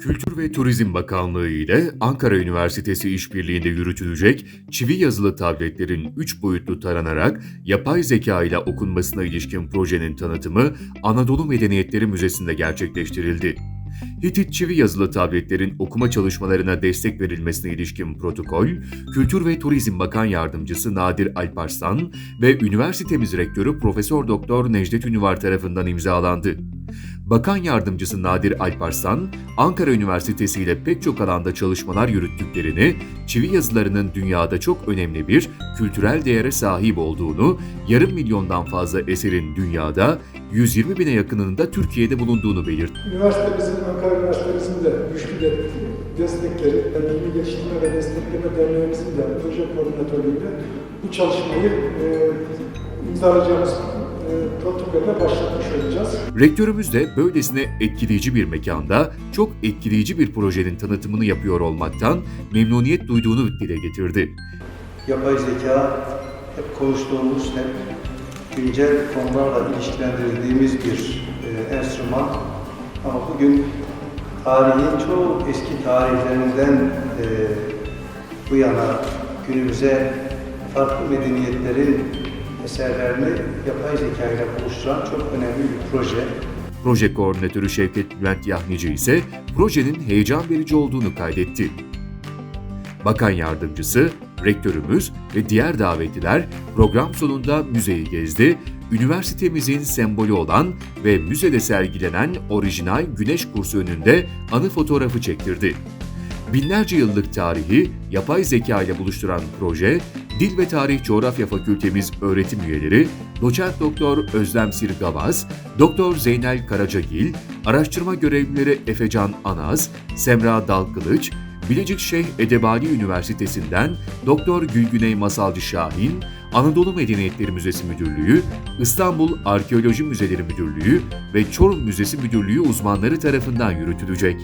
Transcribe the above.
Kültür ve Turizm Bakanlığı ile Ankara Üniversitesi işbirliğinde yürütülecek çivi yazılı tabletlerin 3 boyutlu taranarak yapay zeka ile okunmasına ilişkin projenin tanıtımı Anadolu Medeniyetleri Müzesi'nde gerçekleştirildi. Hitit çivi yazılı tabletlerin okuma çalışmalarına destek verilmesine ilişkin protokol, Kültür ve Turizm Bakan Yardımcısı Nadir Alparslan ve üniversitemiz rektörü Profesör Doktor Necdet Ünüvar tarafından imzalandı. Bakan Yardımcısı Nadir Alparslan, Ankara Üniversitesi ile pek çok alanda çalışmalar yürüttüklerini, çivi yazılarının dünyada çok önemli bir kültürel değere sahip olduğunu, yarım milyondan fazla eserin dünyada 120 bine yakınının da Türkiye'de bulunduğunu belirtti. Üniversitemizin, Ankara Üniversitemizin de güçlü de destekleri, Bilgi Geliştirme ve Destekleme Derneğimizin de proje koordinatörlüğüyle bu çalışmayı e, imzalayacağımız e, protokolle başlatmış olacağız. Rektörümüz de böylesine etkileyici bir mekanda çok etkileyici bir projenin tanıtımını yapıyor olmaktan memnuniyet duyduğunu dile getirdi. Yapay zeka hep konuştuğumuz, hep güncel konularla ilişkilendirildiğimiz bir e, enstrüman. Ama bugün tarihin çok eski tarihlerinden e, bu yana günümüze farklı medeniyetlerin eserlerini yapay zeka ile buluşturan çok önemli bir proje. Proje koordinatörü Şevket Bülent Yahnici ise projenin heyecan verici olduğunu kaydetti. Bakan yardımcısı, rektörümüz ve diğer davetliler program sonunda müzeyi gezdi, üniversitemizin sembolü olan ve müzede sergilenen orijinal güneş kursu önünde anı fotoğrafı çektirdi. Binlerce yıllık tarihi yapay zeka ile buluşturan proje, Dil ve Tarih Coğrafya Fakültemiz öğretim üyeleri Doçent Doktor Özlem Sirgavaz, Doktor Zeynel Karacagil, araştırma görevlileri Efecan Anaz, Semra Dalkılıç, Bilecik Şeyh Edebali Üniversitesi'nden Doktor Gülgüney Masalcı Şahin, Anadolu Medeniyetleri Müzesi Müdürlüğü, İstanbul Arkeoloji Müzeleri Müdürlüğü ve Çorum Müzesi Müdürlüğü uzmanları tarafından yürütülecek.